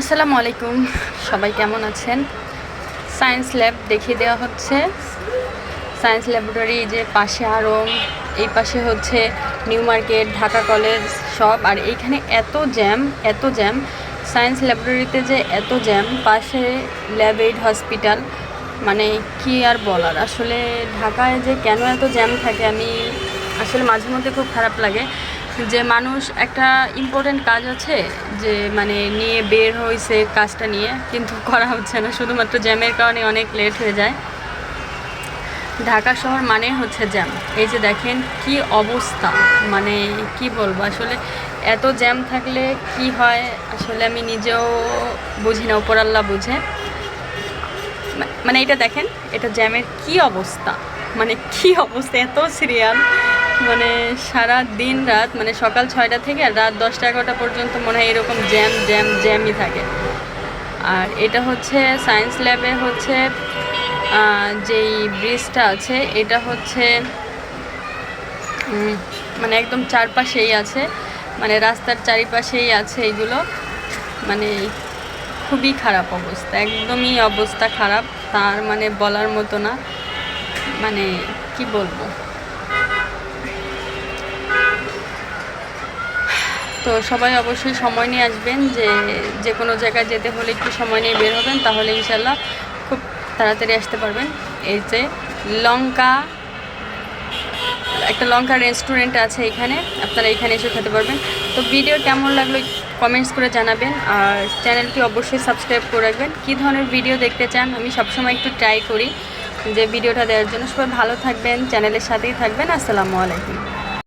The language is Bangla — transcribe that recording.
আসসালামু আলাইকুম। সবাই কেমন আছেন? সায়েন্স ল্যাব দেখিয়ে দেওয়া হচ্ছে। সায়েন্স ল্যাবরেটরি যে পাশে আরও এই পাশে হচ্ছে নিউ মার্কেট ঢাকা কলেজ সব। আর এইখানে এত জ্যাম এত জ্যাম সায়েন্স ল্যাবরেটরিতে যে এত জ্যাম পাশে ল্যাব এইড হসপিটাল মানে কি আর বলার? আসলে ঢাকায় যে কেন এত জ্যাম থাকে আমি আসলে মাঝে মধ্যে খুব খারাপ লাগে। যে মানুষ একটা ইম্পর্টেন্ট কাজ আছে যে মানে নিয়ে বের হয়েছে কাজটা নিয়ে, কিন্তু করা হচ্ছে না। শুধুমাত্র জ্যামের কারণে অনেক লেট হয়ে যায়। ঢাকা শহর মানে হচ্ছে জ্যাম এই যে দেখেন কি অবস্থা মানে কি বলব? আসলে এত জ্যাম থাকলে কি হয়? আসলে আমি নিজেও বুঝি না উপরাল্লা বুঝে। মানে এটা দেখেন, এটা জ্যামের কি অবস্থা? মানে কি অবস্থা? এত সিরিয়াল মানে সারা দিন রাত মানে সকাল ছয়টা থেকে আর রাত দশটা এগারোটা পর্যন্ত মনে হয় এরকম জ্যাম জ্যাম জ্যামই থাকে। আর এটা হচ্ছে সায়েন্স ল্যাবে হচ্ছে যেই ব্রিজটা আছে, এটা হচ্ছে মানে একদম চারপাশেই আছে মানে রাস্তার চারিপাশেই আছে এগুলো। মানে খুবই খারাপ অবস্থা, একদমই অবস্থা খারাপ, তার মানে বলার মতো না। মানে কি বলব? তো সবাই অবশ্যই সময় নিয়ে আসবেন যে যে কোনো জায়গায় যেতে হলে একটু সময় নিয়ে বের হবেন, তাহলে ইনশাল্লাহ খুব তাড়াতাড়ি আসতে পারবেন। এই যে লঙ্কা, একটা লঙ্কা রেস্টুরেন্ট আছে এখানে, আপনারা এখানে এসে খেতে পারবেন। তো ভিডিও কেমন লাগল কমেন্টস করে জানাবেন, আর চ্যানেলটি অবশ্যই সাবস্ক্রাইব করে রাখবেন। কী ধরনের ভিডিও দেখতে চান আমি সবসময় একটু ট্রাই করি যে ভিডিওটা দেওয়ার জন্য। সবাই ভালো থাকবেন, চ্যানেলের সাথেই থাকবেন। আসসালামু আলাইকুম।